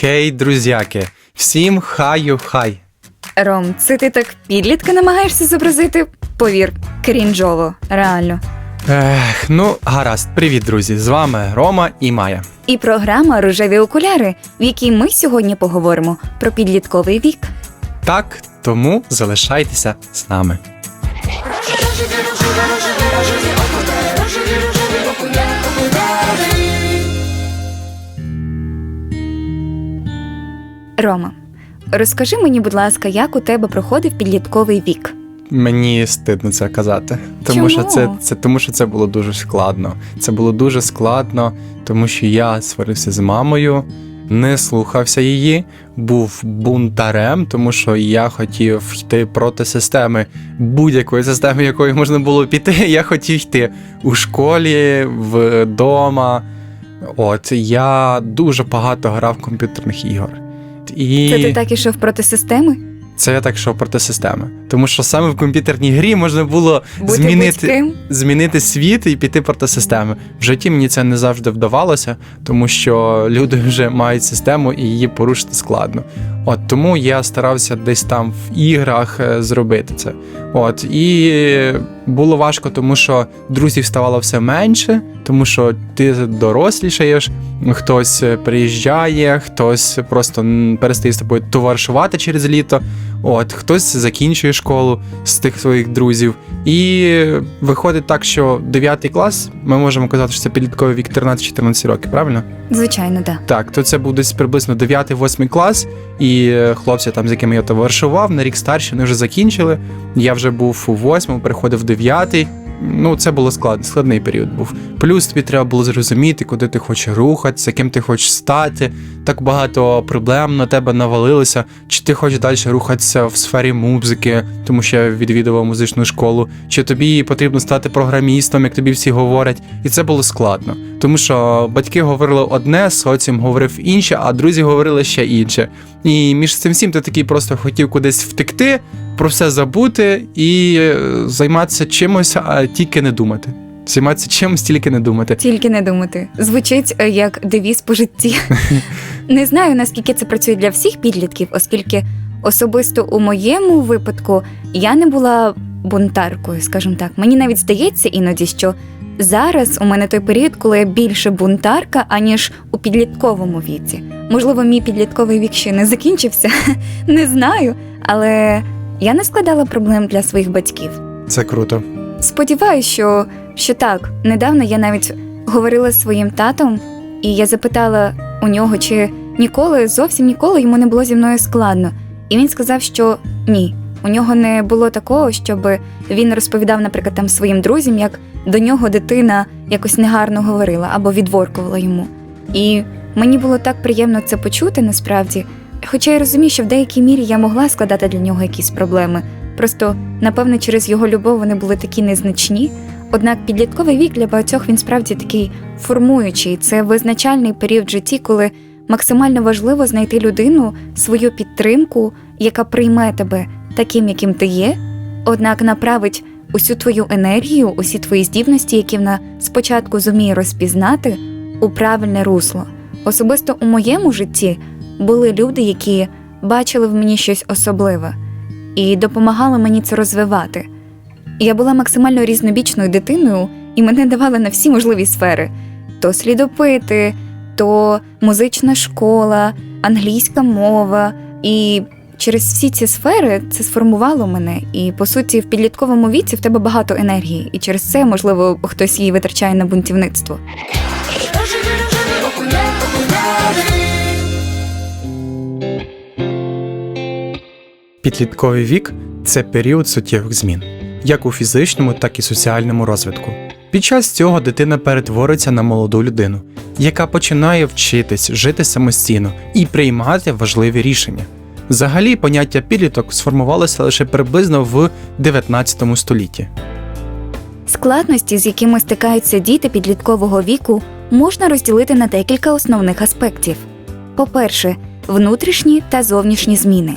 Хей, друзяки! Всім хаю хай! Ром, це ти так підлітка намагаєшся зобразити? Повір, крінжово, реально. Ех, ну, гаразд, привіт, друзі! З вами Рома і Майя. І програма Рожеві окуляри, в якій ми сьогодні поговоримо про підлітковий вік. Так, тому залишайтеся з нами. Рома, розкажи мені, будь ласка, як у тебе проходив підлітковий вік? Мені стидно це казати, тому Чому? що це, це тому, що це було дуже складно. Це було дуже складно, тому що я сварився з мамою, не слухався її, був бунтарем, тому що я хотів йти проти системи будь-якої системи, якою можна було піти. Я хотів йти у школі, вдома. От я дуже багато грав комп'ютерних ігор. І... Це ти так ішов проти системи? Це я так йшов проти системи. Тому що саме в комп'ютерній грі можна було Бути змінити, змінити світ і піти проти системи. В житті мені це не завжди вдавалося, тому що люди вже мають систему і її порушити складно. От тому я старався десь там в іграх е, зробити це. От і було важко, тому що друзів ставало все менше, тому що ти дорослішаєш, хтось е, приїжджає, хтось просто перестає з тобою товаришувати через літо. От хтось закінчує школу з тих своїх друзів. І виходить так, що 9 клас ми можемо казати, що це підлітковий вік 13-14 років, правильно? Звичайно, так. Так, то це був десь приблизно 9-8 клас, і хлопці, там, з якими я товаришував, на рік старші, вони вже закінчили. Я вже був у 8, переходив в 9. Ну, це було склад, складний період був. Плюс тобі треба було зрозуміти, куди ти хочеш рухатися, ким ти хочеш стати. Так багато проблем на тебе навалилося. Чи ти хочеш далі рухатися в сфері музики, тому що я відвідував музичну школу, чи тобі потрібно стати програмістом, як тобі всі говорять. І це було складно. Тому що батьки говорили одне, соціум говорив інше, а друзі говорили ще інше. І між цим всім ти такий просто хотів кудись втекти, про все забути і е, займатися чимось, а тільки не думати. Займатися чимось, тільки не думати. Тільки не думати. Звучить е, як девіз по житті. Не знаю, наскільки це працює для всіх підлітків, оскільки особисто у моєму випадку я не була бунтаркою, скажімо так. Мені навіть здається іноді, що зараз у мене той період, коли я більше бунтарка, аніж у підлітковому віці. Можливо, мій підлітковий вік ще не закінчився, не знаю, але я не складала проблем для своїх батьків. Це круто. Сподіваюсь, що, що так. Недавно я навіть говорила з своїм татом, і я запитала у нього, чи ніколи, зовсім ніколи йому не було зі мною складно. І він сказав, що ні. У нього не було такого, щоб він розповідав, наприклад, там своїм друзям, як до нього дитина якось негарно говорила або відворкувала йому. І мені було так приємно це почути насправді. Хоча я розумію, що в деякій мірі я могла складати для нього якісь проблеми. Просто, напевно, через його любов вони були такі незначні. Однак підлітковий вік для багатьох він справді такий формуючий. Це визначальний період в житті, коли максимально важливо знайти людину, свою підтримку, яка прийме тебе таким, яким ти є, однак направить усю твою енергію, усі твої здібності, які вона спочатку зуміє розпізнати, у правильне русло. Особисто у моєму житті були люди, які бачили в мені щось особливе і допомагали мені це розвивати. Я була максимально різнобічною дитиною, і мене давали на всі можливі сфери: то слідопити, то музична школа, англійська мова. І через всі ці сфери це сформувало мене. І по суті, в підлітковому віці в тебе багато енергії, і через це, можливо, хтось її витрачає на бунтівництво. Підлітковий вік це період суттєвих змін, як у фізичному, так і соціальному розвитку. Під час цього дитина перетворюється на молоду людину, яка починає вчитись жити самостійно і приймати важливі рішення. Взагалі, поняття підліток сформувалося лише приблизно в 19 столітті. Складності, з якими стикаються діти підліткового віку, можна розділити на декілька основних аспектів. По-перше, внутрішні та зовнішні зміни.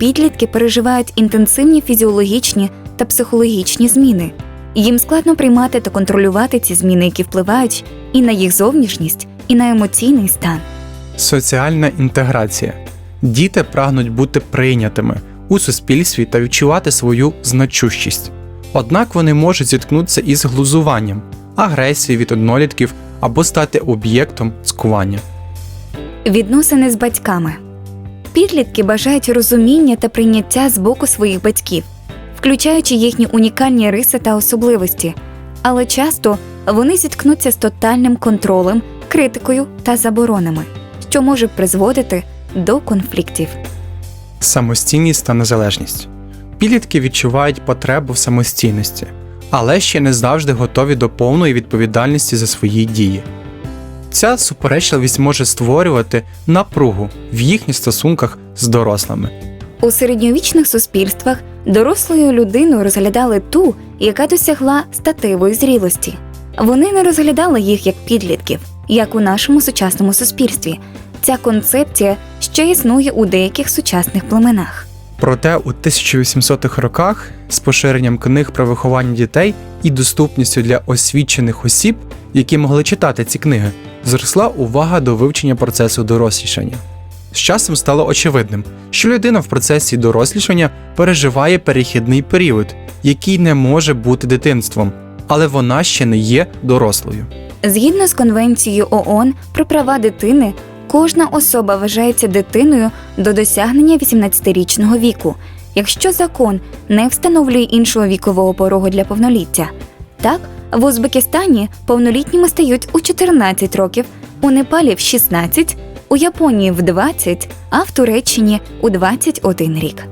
Підлітки переживають інтенсивні фізіологічні та психологічні зміни. Їм складно приймати та контролювати ці зміни, які впливають і на їх зовнішність, і на емоційний стан. Соціальна інтеграція. Діти прагнуть бути прийнятими у суспільстві та відчувати свою значущість. Однак вони можуть зіткнутися із глузуванням, агресією від однолітків або стати об'єктом цькування. Відносини з батьками. Підлітки бажають розуміння та прийняття з боку своїх батьків, включаючи їхні унікальні риси та особливості, але часто вони зіткнуться з тотальним контролем, критикою та заборонами, що може призводити до конфліктів. Самостійність та незалежність. Підлітки відчувають потребу в самостійності, але ще не завжди готові до повної відповідальності за свої дії. Ця суперечливість може створювати напругу в їхніх стосунках з дорослими. У середньовічних суспільствах дорослою людину розглядали ту, яка досягла статевої зрілості. Вони не розглядали їх як підлітків, як у нашому сучасному суспільстві. Ця концепція ще існує у деяких сучасних племенах. Проте у 1800-х роках з поширенням книг про виховання дітей і доступністю для освічених осіб, які могли читати ці книги, зросла увага до вивчення процесу дорослішання. З часом стало очевидним, що людина в процесі дорослішання переживає перехідний період, який не може бути дитинством, але вона ще не є дорослою. Згідно з Конвенцією ООН про права дитини, кожна особа вважається дитиною до досягнення 18-річного віку, якщо закон не встановлює іншого вікового порогу для повноліття. Так, в Узбекистані повнолітніми стають у 14 років, у Непалі в 16, у Японії в 20, а в Туреччині у 21 рік.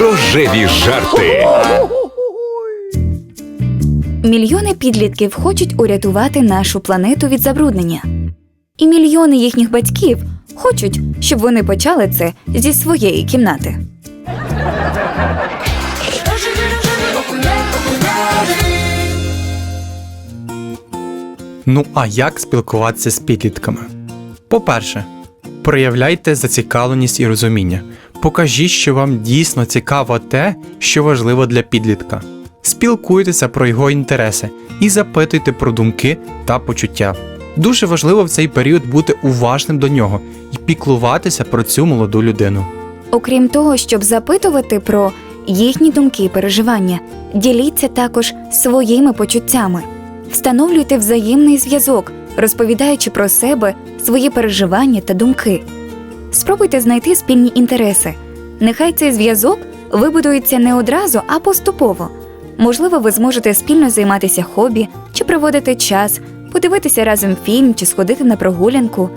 Рожеві жарти. Мільйони підлітків хочуть урятувати нашу планету від забруднення. І мільйони їхніх батьків хочуть, щоб вони почали це зі своєї кімнати. Ну а як спілкуватися з підлітками? По-перше, проявляйте зацікавленість і розуміння. Покажіть, що вам дійсно цікаво те, що важливо для підлітка. Спілкуйтеся про його інтереси і запитуйте про думки та почуття. Дуже важливо в цей період бути уважним до нього і піклуватися про цю молоду людину. Окрім того, щоб запитувати про їхні думки і переживання, діліться також своїми почуттями, встановлюйте взаємний зв'язок, розповідаючи про себе, свої переживання та думки. Спробуйте знайти спільні інтереси. Нехай цей зв'язок вибудується не одразу, а поступово. Можливо, ви зможете спільно займатися хобі чи проводити час, подивитися разом фільм чи сходити на прогулянку.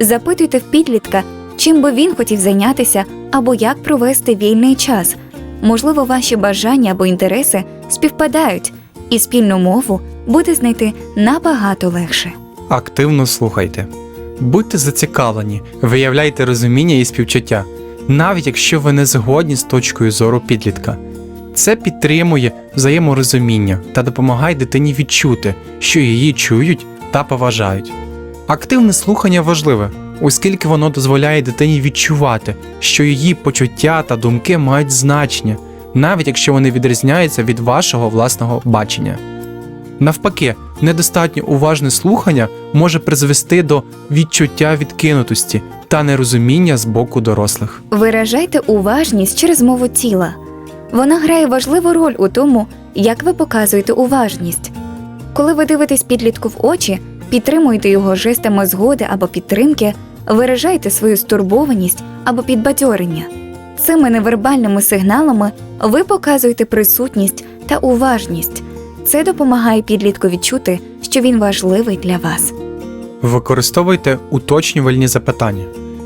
Запитуйте в підлітка, чим би він хотів зайнятися або як провести вільний час. Можливо, ваші бажання або інтереси співпадають, і спільну мову буде знайти набагато легше. Активно слухайте. Будьте зацікавлені, виявляйте розуміння і співчуття, навіть якщо ви не згодні з точкою зору підлітка. Це підтримує взаєморозуміння та допомагає дитині відчути, що її чують та поважають. Активне слухання важливе, оскільки воно дозволяє дитині відчувати, що її почуття та думки мають значення, навіть якщо вони відрізняються від вашого власного бачення. Навпаки, недостатньо уважне слухання може призвести до відчуття відкинутості та нерозуміння з боку дорослих. Виражайте уважність через мову тіла. Вона грає важливу роль у тому, як ви показуєте уважність. Коли ви дивитесь підлітку в очі, підтримуєте його жестами згоди або підтримки, виражайте свою стурбованість або підбадьорення. Цими невербальними сигналами ви показуєте присутність та уважність. Це допомагає підлітку відчути, що він важливий для вас. Використовуйте уточнювальні запитання.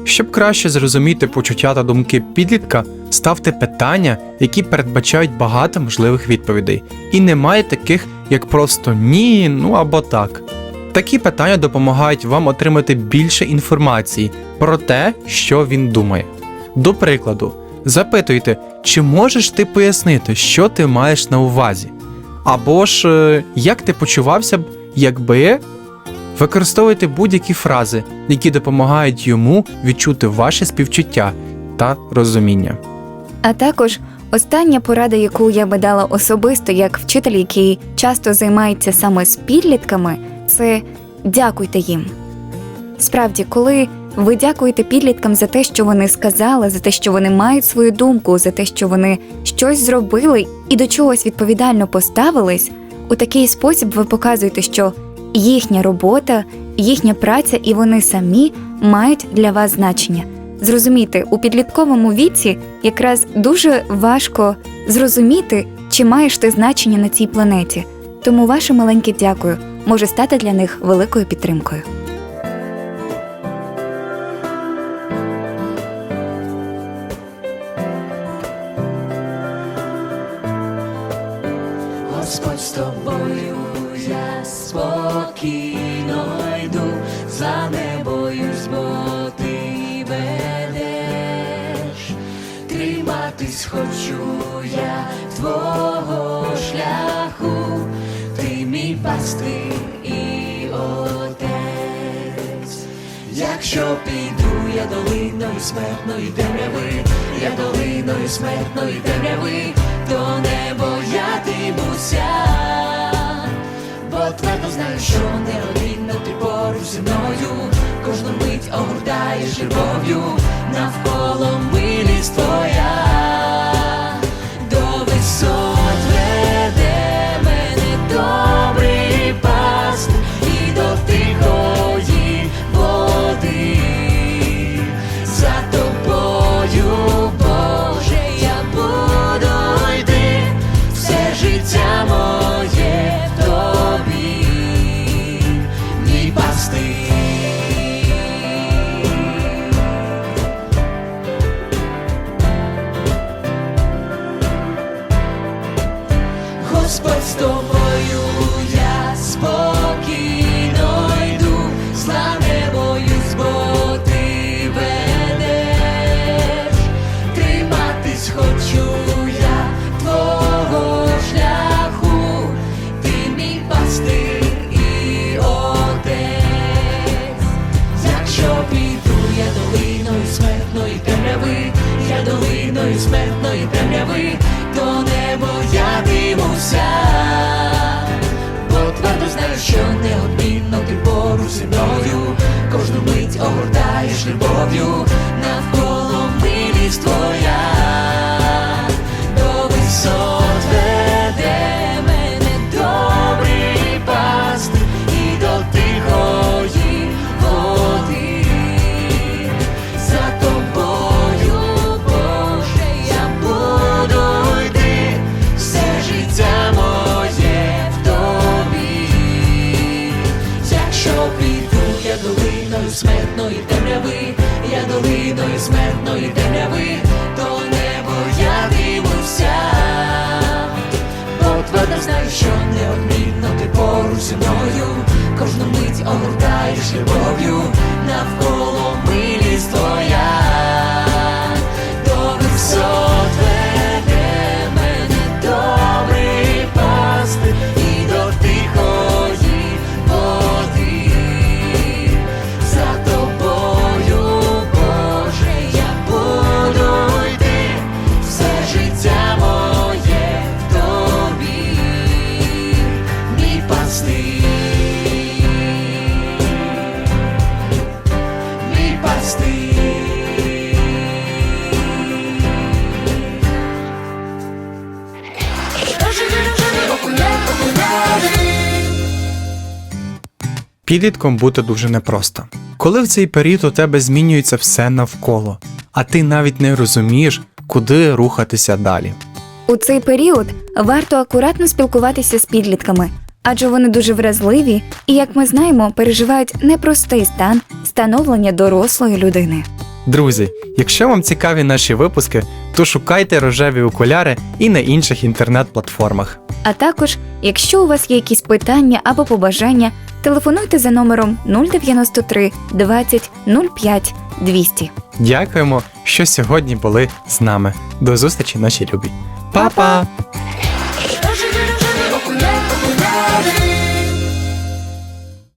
Щоб краще зрозуміти почуття та думки підлітка, ставте питання, які передбачають багато можливих відповідей, і немає таких, як просто ні, ну або так. Такі питання допомагають вам отримати більше інформації про те, що він думає. До прикладу, запитуйте, чи можеш ти пояснити, що ти маєш на увазі? Або ж е, як ти почувався б, якби Використовуйте будь-які фрази, які допомагають йому відчути ваше співчуття та розуміння. А також остання порада, яку я би дала особисто як вчитель, який часто займається саме з підлітками, це дякуйте їм. Справді, коли ви дякуєте підліткам за те, що вони сказали, за те, що вони мають свою думку, за те, що вони щось зробили і до чогось відповідально поставились, у такий спосіб ви показуєте, що їхня робота, їхня праця і вони самі мають для вас значення. Зрозумійте, у підлітковому віці якраз дуже важко зрозуміти, чи маєш ти значення на цій планеті. Тому ваше маленьке дякую може стати для них великою підтримкою. Якщо піду я долиною смертної темряви, я долиною смертної темряви, то не боятимуся, бо твердо знаю, що неодмінно ти поруч зі мною, кожну мить огортаєш любов'ю, навколо милість твоя, Господь з тобою, боятимуся, бо твердо знаю, що неодмінно ти поруч зі мною, кожну мить огортаєш любов'ю, навколо милість твоя, Підлітком бути дуже непросто. Коли в цей період у тебе змінюється все навколо, а ти навіть не розумієш, куди рухатися далі. У цей період варто акуратно спілкуватися з підлітками, адже вони дуже вразливі і, як ми знаємо, переживають непростий стан становлення дорослої людини. Друзі, якщо вам цікаві наші випуски, то шукайте рожеві окуляри і на інших інтернет-платформах. А також, якщо у вас є якісь питання або побажання, телефонуйте за номером 093 20 05 200. Дякуємо, що сьогодні були з нами. До зустрічі, наші любі. Па-па!